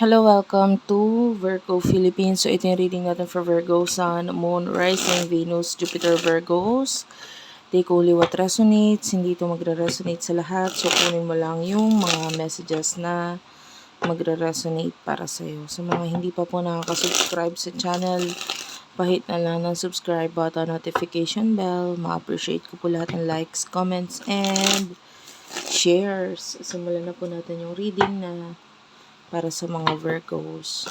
Hello, welcome to Virgo Philippines. So, ito yung reading natin for Virgo, Sun, Moon, Rising, Venus, Jupiter, Virgos. Take only what resonates. Hindi ito magre-resonate sa lahat. So, kunin mo lang yung mga messages na magre-resonate para sa'yo. Sa mga hindi pa po nakaka-subscribe sa channel, pahit na lang ng subscribe button, notification bell. Ma-appreciate ko po lahat ng likes, comments, and shares. Simulan na po natin yung reading na para sa mga Virgos.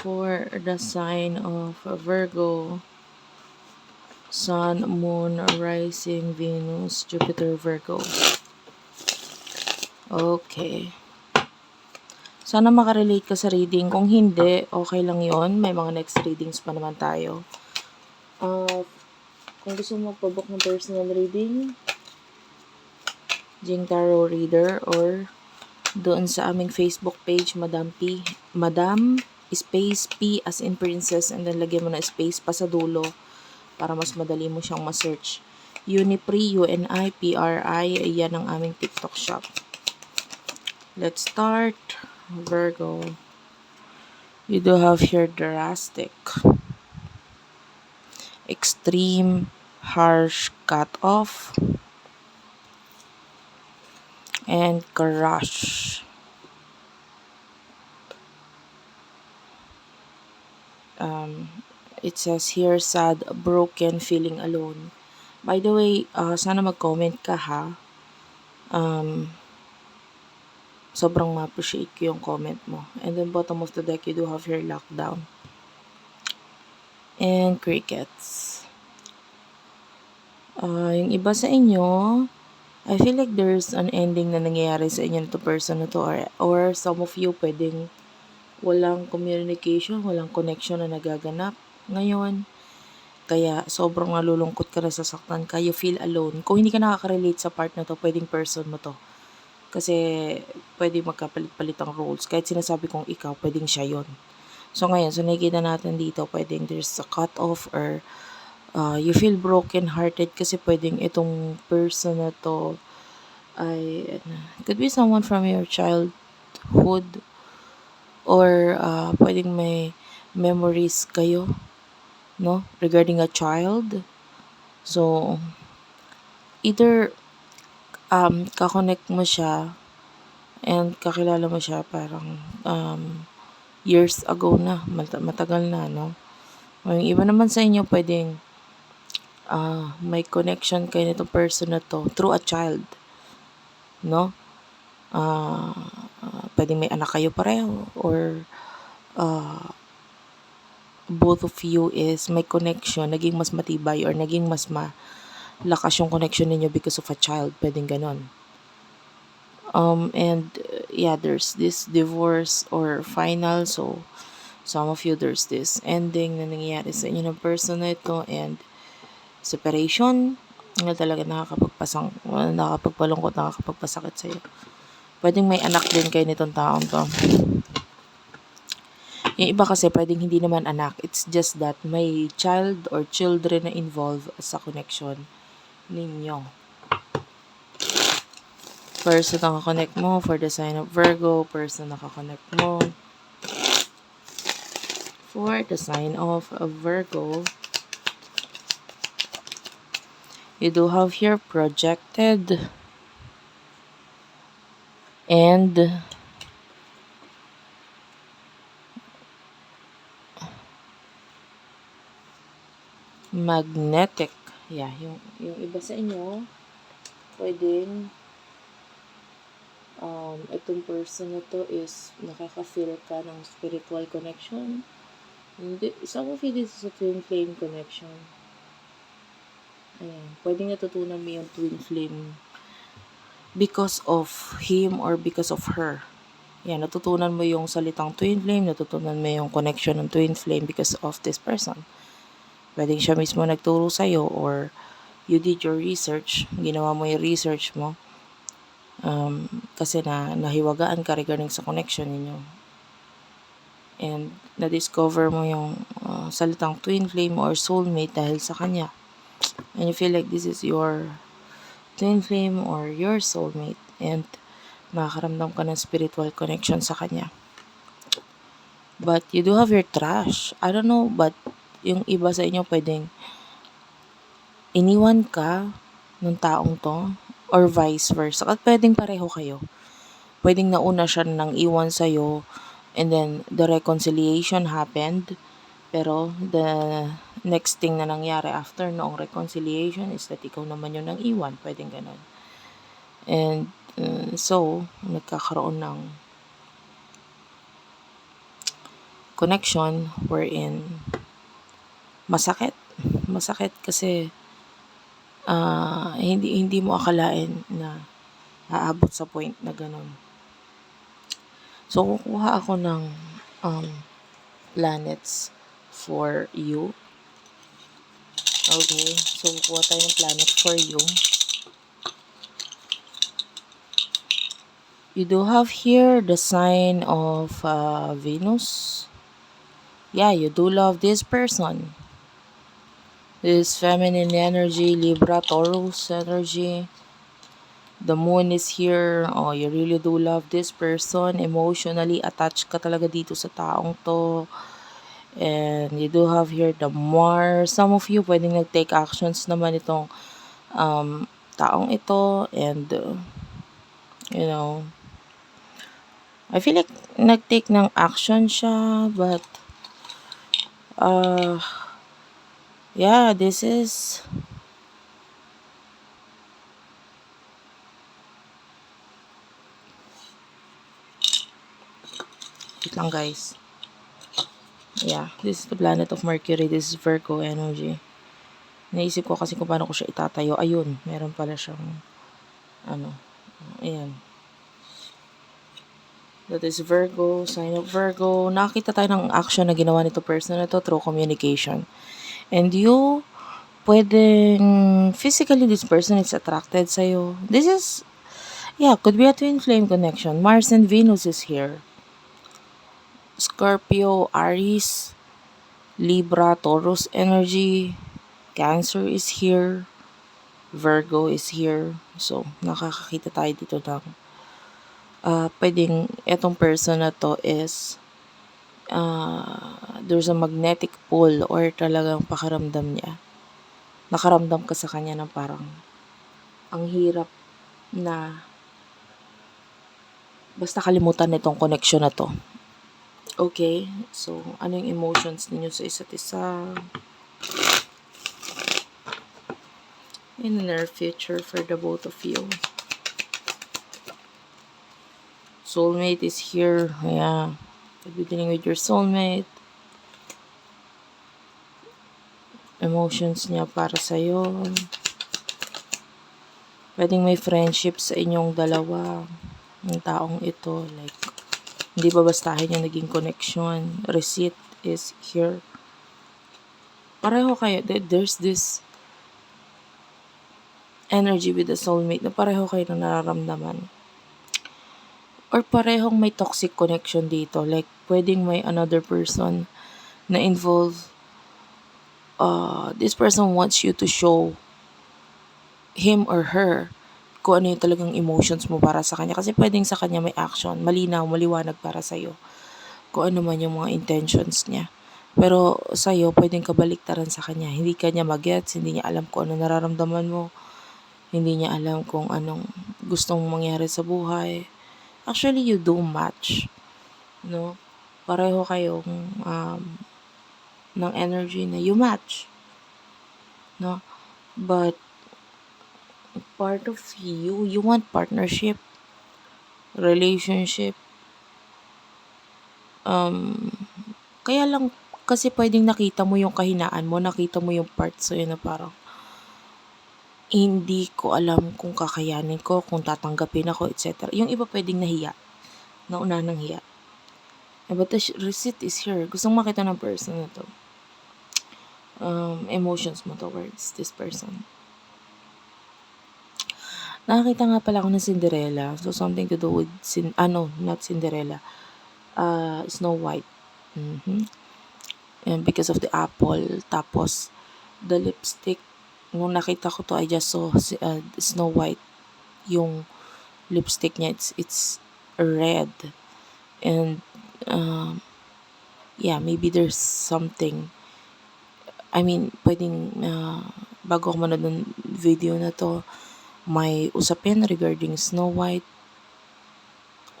For the sign of Virgo, Sun, Moon, Rising, Venus, Jupiter, Virgo. Okay. Sana makarelate ka sa reading. Kung hindi, okay lang yon May mga next readings pa naman tayo. Uh, kung gusto mo magpabook ng personal reading, Jing Tarot Reader, or doon sa aming Facebook page, Madam P, Madam space P as in princess, and then lagyan mo na space pa sa dulo para mas madali mo siyang ma-search. Unipri, U-N-I-P-R-I, yan ang aming TikTok shop. Let's start. Virgo. You do have here drastic. Extreme, harsh cut off. And crush. Um, it says here, sad, broken, feeling alone. By the way, uh, sana mag-comment ka ha. Um, sobrang ma-appreciate ko yung comment mo. And then bottom of the deck, you do have your lockdown. And crickets. Uh, yung iba sa inyo, I feel like there's an ending na nangyayari sa inyo to person na to or, or some of you pwedeng walang communication, walang connection na nagaganap ngayon. Kaya sobrang nalulungkot ka na sasaktan ka, you feel alone. Kung hindi ka nakaka-relate sa part na to, pwedeng person mo to. Kasi pwede magkapalit-palit ang roles. Kahit sinasabi kong ikaw, pwedeng siya yon. So ngayon, so nakikita natin dito, pwedeng there's a cut off or uh, you feel broken hearted kasi pwedeng itong person na to ay ano, could be someone from your childhood or uh, pwedeng may memories kayo no regarding a child. So either um kakonect mo siya and kakilala mo siya parang um, years ago na matagal na no yung iba naman sa inyo pwedeng uh, may connection kayo nitong person na to through a child no uh, uh, pwedeng may anak kayo pareho or uh, both of you is may connection, naging mas matibay or naging mas malakas yung connection ninyo because of a child, pwedeng ganon. Um, and yeah, there's this divorce or final, so some of you there's this ending na nangyayari sa inyo ng person na ito and separation na talaga nakakapagpasang, nakakapagpalungkot, nakakapagpasakit sa'yo. Pwedeng may anak din kayo nitong taong to. Yung iba kasi pwedeng hindi naman anak. It's just that may child or children na involved sa connection ninyo. Person na connect mo for the sign of Virgo. Person na connect mo for the sign of Virgo. You do have here projected and magnetic. Yeah, yung, yung iba sa inyo, pwedeng um, itong person na to is nakaka-feel ka ng spiritual connection. Hindi, some of it is a twin flame connection. Ayan, pwedeng natutunan mo yung twin flame because of him or because of her. Yan, natutunan mo yung salitang twin flame, natutunan mo yung connection ng twin flame because of this person. Pwedeng siya mismo nagturo sa'yo or you did your research, ginawa mo yung research mo. Um, kasi na nahiwagaan ka regarding sa connection ninyo. And na-discover mo yung uh, salitang twin flame or soulmate dahil sa kanya. and you feel like this is your twin flame or your soulmate and makakaramdam ka ng spiritual connection sa kanya. But you do have your trash. I don't know, but yung iba sa inyo pwedeng iniwan ka ng taong to or vice versa. At pwedeng pareho kayo. Pwedeng nauna siya nang iwan sa'yo and then the reconciliation happened. Pero the next thing na nangyari after noong reconciliation is that ikaw naman yung nang iwan. Pwedeng ganun. And uh, so, nagkakaroon ng connection wherein masakit. Masakit kasi ah, hindi hindi mo akalain na aabot sa point na ganun. So, kukuha ako ng um, planets for you. Okay, so kukuha tayo ng planet for you. You do have here the sign of uh, Venus. Yeah, you do love this person. This feminine energy, Libra, Taurus energy. The moon is here. Oh, you really do love this person. Emotionally attached ka talaga dito sa taong to. And you do have here the Mars. Some of you pwedeng nag-take actions naman itong um, taong ito. And, uh, you know, I feel like nag-take ng action siya. But, uh, yeah, this is Wait lang guys. Yeah, this is the planet of Mercury. This is Virgo energy. Naisip ko kasi kung paano ko siya itatayo. Ayun, meron pala siyang ano. Ayan. That is Virgo, sign of Virgo. Nakita tayo ng action na ginawa nito person na to through communication. And you, pwedeng physically this person is attracted sa'yo. This is, yeah, could be a twin flame connection. Mars and Venus is here. Scorpio, Aries, Libra, Taurus energy, Cancer is here, Virgo is here. So, nakakakita tayo dito ng uh, pwedeng etong person na to is uh, there's a magnetic pull or talagang pakaramdam niya. Nakaramdam ka sa kanya ng parang ang hirap na basta kalimutan nitong connection na to. Okay, so ano yung emotions ninyo sa isa't isa? In the near future for the both of you. Soulmate is here. Yeah. Be dealing with your soulmate. Emotions niya para sa'yo. Pwedeng may friendship sa inyong dalawa. Ng taong ito. Like, hindi ba bastahin yung naging connection. Receipt is here. Pareho kayo. There's this energy with the soulmate na pareho kayo na nararamdaman. Or parehong may toxic connection dito. Like, pwedeng may another person na involved. Uh, this person wants you to show him or her kung ano yung talagang emotions mo para sa kanya. Kasi pwedeng sa kanya may action, malinaw, maliwanag para sa'yo. Kung ano man yung mga intentions niya. Pero sa'yo, pwedeng kabaliktaran sa kanya. Hindi ka niya magets, hindi niya alam kung ano nararamdaman mo. Hindi niya alam kung anong gustong mangyari sa buhay. Actually, you do match. No? Pareho kayong um, ng energy na you match. No? But part of you, you want partnership, relationship. Um, kaya lang kasi pwedeng nakita mo yung kahinaan mo, nakita mo yung part sa'yo na parang hindi ko alam kung kakayanin ko, kung tatanggapin ako, etc. Yung iba pwedeng nahiya, nauna ng hiya. Eh, But the receipt is here. Gustong makita ng person na to. Um, emotions mo towards this person. Nakakita nga pala ako ng Cinderella. So, something to do with, sin ano, not Cinderella. Uh, Snow White. Mhm. And because of the apple. Tapos, the lipstick nung nakita ko to, I just saw uh, Snow White. Yung lipstick niya, it's, it's red. And, um, yeah, maybe there's something. I mean, pwedeng, uh, bago ako manood ng video na to, may usapin regarding Snow White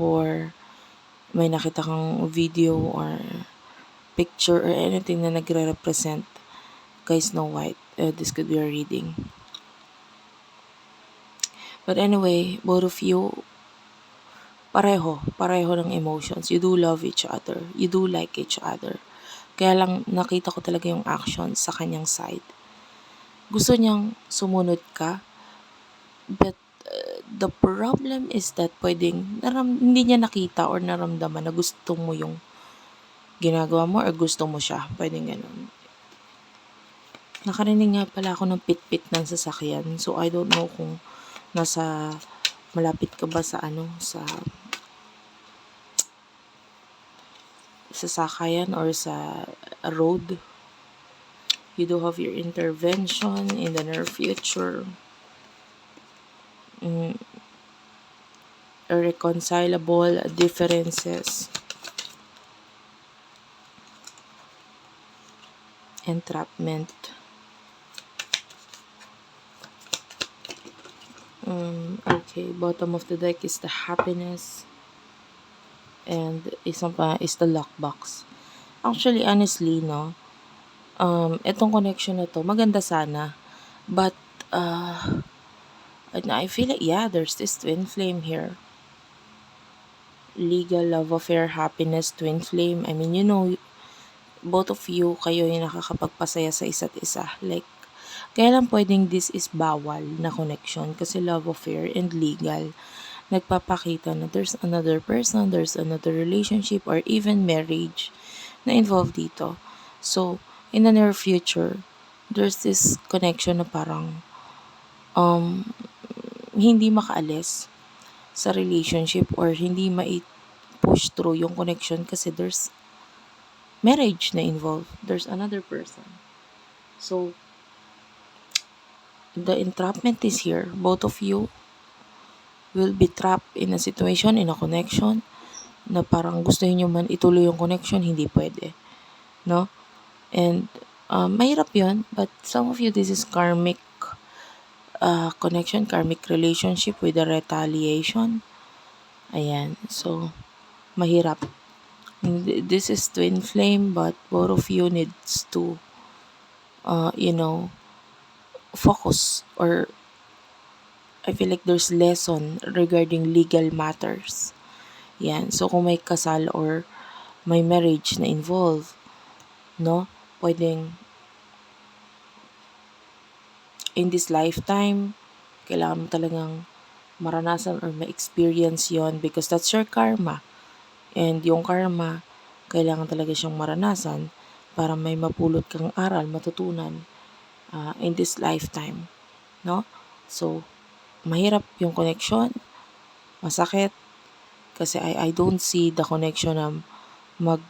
or may nakita kang video or picture or anything na nagre-represent kay Snow White. Uh, this could be a reading. But anyway, both of you, pareho, pareho ng emotions. You do love each other. You do like each other. Kaya lang nakita ko talaga yung action sa kanyang side. Gusto niyang sumunod ka, but uh, the problem is that pwedeng naram, hindi niya nakita or naramdaman na gusto mo yung ginagawa mo or gusto mo siya. Pwedeng ganun. Nakarinig nga pala ako ng pit-pit ng sasakyan. So, I don't know kung nasa malapit ka ba sa ano, sa sa sakayan or sa road. You do have your intervention in the near future. Mm, irreconcilable differences. Entrapment. Mm, okay, bottom of the deck is the happiness. And isang pa is the lockbox. Actually, honestly, no, um, itong connection na to, maganda sana. But, uh, I feel like, yeah, there's this twin flame here. Legal love affair, happiness, twin flame. I mean, you know, both of you, kayo yung nakakapagpasaya sa isa't isa. Like, kaya lang pwedeng this is bawal na connection kasi love affair and legal nagpapakita na there's another person, there's another relationship, or even marriage na involved dito. So, in the near future, there's this connection na parang um, hindi makaalis sa relationship or hindi ma-push through yung connection kasi there's marriage na involved. There's another person. So, the entrapment is here. Both of you will be trapped in a situation, in a connection, na parang gusto niyo man ituloy yung connection, hindi pwede. No? And, um, mahirap yun, but some of you, this is karmic uh, connection, karmic relationship with a retaliation. Ayan. So, mahirap. This is twin flame, but both of you needs to, uh, you know, focus or I feel like there's lesson regarding legal matters. Yan. So, kung may kasal or may marriage na involved, no? Pwedeng in this lifetime, kailangan mo talagang maranasan or ma-experience yon because that's your karma. And yung karma, kailangan talaga siyang maranasan para may mapulot kang aral, matutunan uh, in this lifetime. No? So, mahirap yung connection, masakit, kasi I, I don't see the connection na mag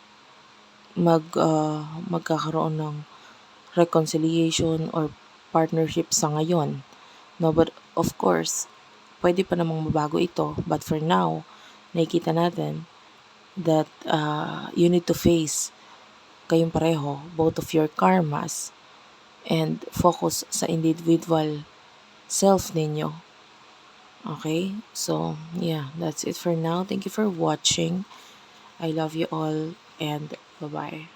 mag uh, magkakaroon ng reconciliation or partnership sa ngayon. No, but of course, pwede pa namang mabago ito. But for now, nakikita natin that uh, you need to face kayong pareho, both of your karmas, and focus sa individual self ninyo. Okay? So, yeah, that's it for now. Thank you for watching. I love you all and bye-bye.